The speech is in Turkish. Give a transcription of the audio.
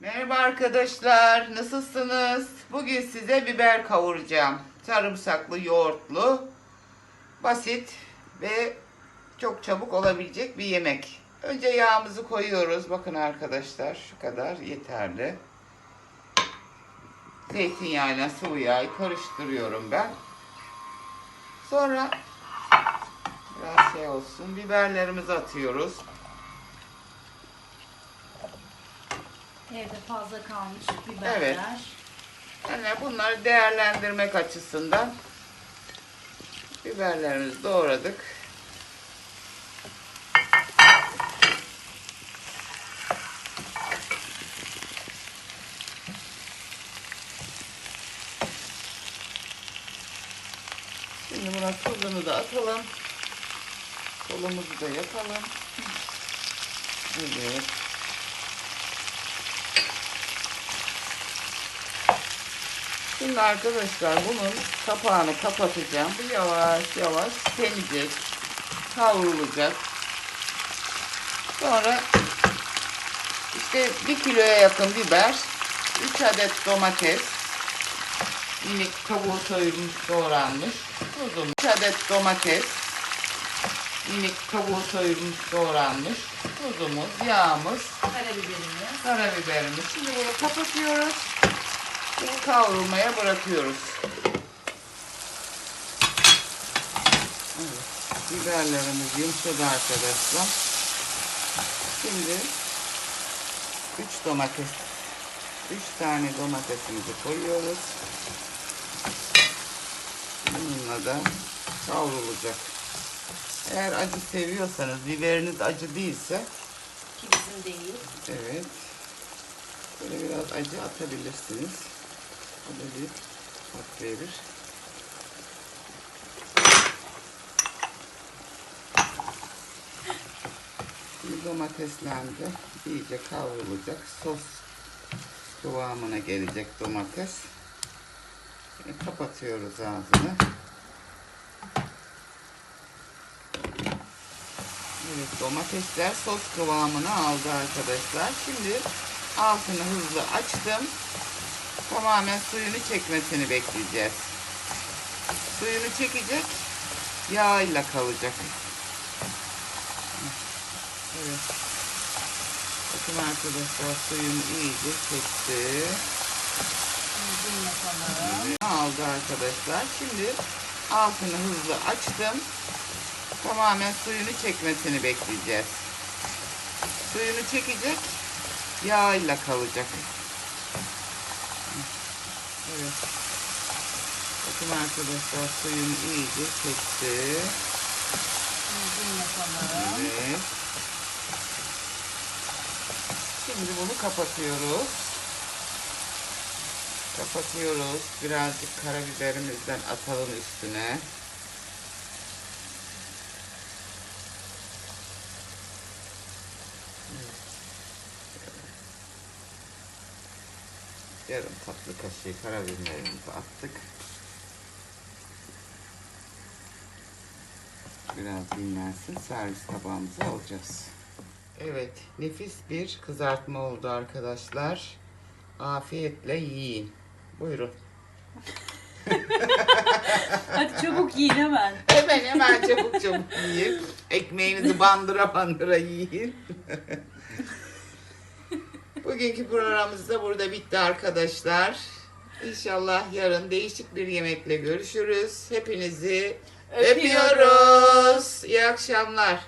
Merhaba arkadaşlar, nasılsınız? Bugün size biber kavuracağım. Sarımsaklı, yoğurtlu, basit ve çok çabuk olabilecek bir yemek. Önce yağımızı koyuyoruz. Bakın arkadaşlar, şu kadar yeterli. Zeytinyağıyla sıvı yağı karıştırıyorum ben. Sonra biraz şey olsun, biberlerimizi atıyoruz. Evde fazla kalmış biberler. Evet. Yani bunları değerlendirmek açısından biberlerimizi doğradık. Şimdi buna tuzunu da atalım. Kolumuzu da yapalım. Evet. Şimdi arkadaşlar bunun kapağını kapatacağım. Bu yavaş yavaş pişecek. Kavrulacak. Sonra işte bir kiloya yakın biber, 3 adet domates, minik kabuğu soyulmuş doğranmış, tuzum, 3 adet domates, minik kabuğu soyulmuş doğranmış, tuzumuz, yağımız, Karabiberimiz. karabiberimiz. Şimdi bunu kapatıyoruz. Bunu kavrulmaya bırakıyoruz. Evet. Biberlerimiz yumuşadı arkadaşlar. Şimdi 3 domates 3 tane domatesimizi koyuyoruz. Bununla da kavrulacak. Eğer acı seviyorsanız, biberiniz acı değilse Ki bizim değil. Evet. Böyle biraz acı atabilirsiniz. O da bir tat verir. De iyice kavrulacak. Sos kıvamına gelecek domates. Şimdi kapatıyoruz ağzını. Evet domatesler sos kıvamını aldı arkadaşlar. Şimdi altını hızlı açtım. Tamamen suyunu çekmesini bekleyeceğiz. Suyunu çekecek. Yağıyla kalacak. Evet. Bakın arkadaşlar suyunu iyice çekti. Yapalım. Aldı arkadaşlar. Şimdi altını hızlı açtım. Tamamen suyunu çekmesini bekleyeceğiz. Suyunu çekecek. Yağıyla kalacak. Evet. Bakın arkadaşlar suyunu iyice çekti. Evet. Şimdi bunu kapatıyoruz. Kapatıyoruz. Birazcık karabiberimizden atalım üstüne. Yarım tatlı kaşığı karabiberimizi attık. Biraz dinlensin. Servis tabağımıza alacağız. Evet, nefis bir kızartma oldu arkadaşlar. Afiyetle yiyin. Buyurun. Hadi çabuk yiyin hemen. Hemen hemen çabuk çabuk yiyin. Ekmeğinizi bandıra bandıra yiyin. Bugünkü programımız da burada bitti arkadaşlar. İnşallah yarın değişik bir yemekle görüşürüz. Hepinizi Öpüyoruz. öpüyoruz. İyi akşamlar.